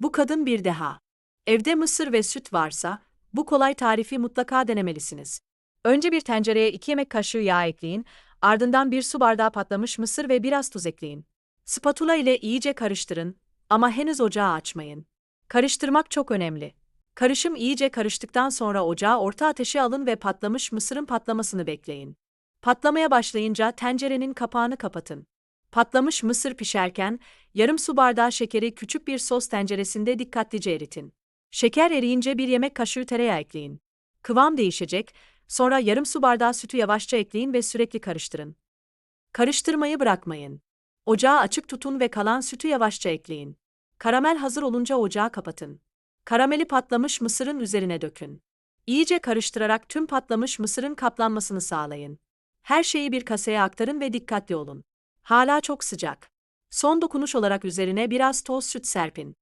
Bu kadın bir deha. Evde mısır ve süt varsa, bu kolay tarifi mutlaka denemelisiniz. Önce bir tencereye 2 yemek kaşığı yağ ekleyin, ardından bir su bardağı patlamış mısır ve biraz tuz ekleyin. Spatula ile iyice karıştırın ama henüz ocağı açmayın. Karıştırmak çok önemli. Karışım iyice karıştıktan sonra ocağı orta ateşe alın ve patlamış mısırın patlamasını bekleyin. Patlamaya başlayınca tencerenin kapağını kapatın. Patlamış mısır pişerken yarım su bardağı şekeri küçük bir sos tenceresinde dikkatlice eritin. Şeker eriyince bir yemek kaşığı tereyağı ekleyin. Kıvam değişecek, sonra yarım su bardağı sütü yavaşça ekleyin ve sürekli karıştırın. Karıştırmayı bırakmayın. Ocağı açık tutun ve kalan sütü yavaşça ekleyin. Karamel hazır olunca ocağı kapatın. Karameli patlamış mısırın üzerine dökün. İyice karıştırarak tüm patlamış mısırın kaplanmasını sağlayın. Her şeyi bir kasaya aktarın ve dikkatli olun. Hala çok sıcak. Son dokunuş olarak üzerine biraz toz süt serpin.